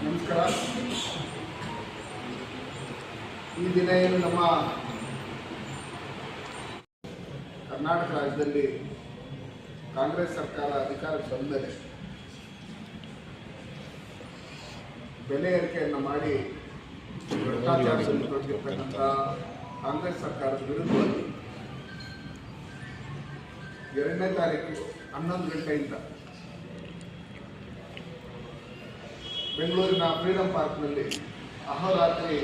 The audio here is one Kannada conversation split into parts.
ನಮಸ್ಕಾರ. ಈ ದಿನ ಏನು ನಮ್ಮ ಕರ್ನಾಟಕ ರಾಜ್ಯದಲ್ಲಿ ಕಾಂಗ್ರೆಸ್ ಸರ್ಕಾರ ಅಧಿಕಾರಕ್ಕೆ ಬಂದ ಮೇಲೆ ಬೆಲೆ ಏರಿಕೆಯನ್ನು ಮಾಡಿ ಭ್ರಷ್ಟಾಚಾರದಲ್ಲಿ ತೊಡಗಿರ್ತಕ್ಕಂಥ ಕಾಂಗ್ರೆಸ್ ಸರ್ಕಾರದ ವಿರುದ್ಧವಾಗಿ ಎರಡನೇ ತಾರೀಕು ಹನ್ನೊಂದು ಗಂಟೆಯಿಂದ ಬೆಂಗಳೂರಿನ ಫ್ರೀಡಂ ಪಾರ್ಕ್ನಲ್ಲಿ ಅಹೋರಾತ್ರಿ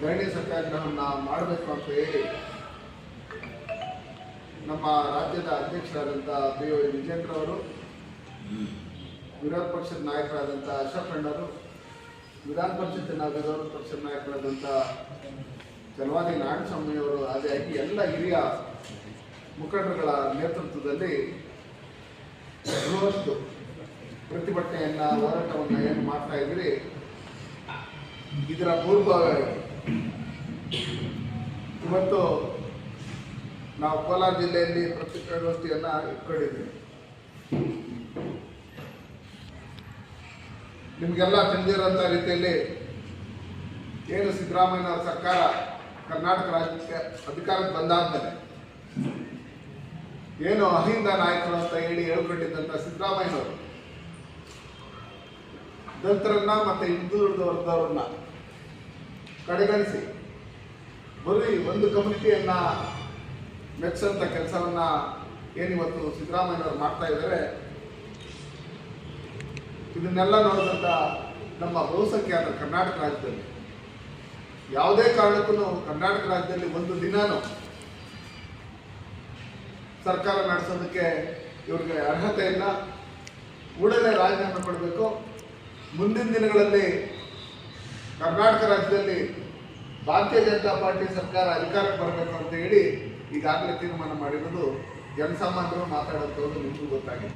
ಧರಣಿ ಸತ್ಯಾಗ್ರಹವನ್ನು ಮಾಡಬೇಕು ಅಂತ ಹೇಳಿ ನಮ್ಮ ರಾಜ್ಯದ ಅಧ್ಯಕ್ಷರಾದಂಥ ಬಿ ವೈ ವಿಜೇಂದ್ರ ಅವರು, ವಿರೋಧ ಪಕ್ಷದ ನಾಯಕರಾದಂಥ ಅಶೋಕ್ ಅಣ್ಣರು, ವಿಧಾನ ಪರಿಷತ್ತಿನ ವಿರೋಧ ಪಕ್ಷದ ನಾಯಕರಾದಂಥ ಚಲವಾದಿ ನಾರಾಯಣಸ್ವಾಮಿಯವರು ಆಗಿ ಎಲ್ಲ ಹಿರಿಯ ಮುಖಂಡರುಗಳ ನೇತೃತ್ವದಲ್ಲಿ ಬೃಹತ್ ಪ್ರತಿಭಟನೆಯನ್ನ ಹೋರಾಟವನ್ನು ಏನು ಮಾಡ್ತಾ ಇದ್ರಿ ಇದರ ಪೂರ್ವ ಇವತ್ತು ನಾವು ಕೋಲಾರ ಜಿಲ್ಲೆಯಲ್ಲಿ ಪತ್ರಿಕಾಗೋಷ್ಠಿಯನ್ನ ಇಟ್ಕೊಂಡಿದ್ದೀವಿ. ನಿಮಗೆಲ್ಲ ತಿಳಿದಿರೋಂಥ ರೀತಿಯಲ್ಲಿ ಏನು ಸಿದ್ದರಾಮಯ್ಯ ಸರ್ಕಾರ ಕರ್ನಾಟಕ ರಾಜ್ಯಕ್ಕೆ ಅಧಿಕಾರಕ್ಕೆ ಬಂದಾದ್ಮೇಲೆ ಏನು ಅಹಿಂದ ನಾಯಕರು ಅಂತ ಹೇಳಿ ಹೇಳ್ಕೊಂಡಿದ್ದಂಥ ಸಿದ್ದರಾಮಯ್ಯನವರು ದಲಿತರನ್ನ ಮತ್ತೆ ಹಿಂದುಳಿದ ವರ್ಗದವರನ್ನ ಕಡೆಗಣಿಸಿ. ಬರೀ ಒಂದು ಕಮ್ಯುನಿಟಿಯನ್ನ ಮೆಚ್ಚಂತ ಕೆಲಸವನ್ನ ಏನಿವತ್ತು ಸಿದ್ದರಾಮಯ್ಯನವರು ಮಾಡ್ತಾ ಇದ್ದಾರೆ ಇದನ್ನೆಲ್ಲ ನೋಡಿದಂಥ ನಮ್ಮ ಬಹುಸಂಖ್ಯಾತ ಕರ್ನಾಟಕ ರಾಜ್ಯದಲ್ಲಿ, ಯಾವುದೇ ಕಾರಣಕ್ಕೂ ಕರ್ನಾಟಕ ರಾಜ್ಯದಲ್ಲಿ ಒಂದು ದಿನಾನು ಸರ್ಕಾರ ನಡೆಸೋದಕ್ಕೆ ಇವ್ರಿಗೆ ಅರ್ಹತೆ ಇಲ್ಲ. ಕೂಡಲೇ ರಾಜೀನಾಮೆ ಕೊಡಬೇಕು. ಮುಂದಿನ ದಿನಗಳಲ್ಲಿ ಕರ್ನಾಟಕ ರಾಜ್ಯದಲ್ಲಿ ಭಾರತೀಯ ಜನತಾ ಪಾರ್ಟಿ ಸರ್ಕಾರ ಅಧಿಕಾರಕ್ಕೆ ಬರಬೇಕು ಅಂತ ಹೇಳಿ ಈಗಾಗಲೇ ತೀರ್ಮಾನ ಮಾಡಿರೋದು ಜನಸಾಮಾನ್ಯರು ಮಾತಾಡೋದು ನಿಮಗೂ ಗೊತ್ತಾಗಿದೆ.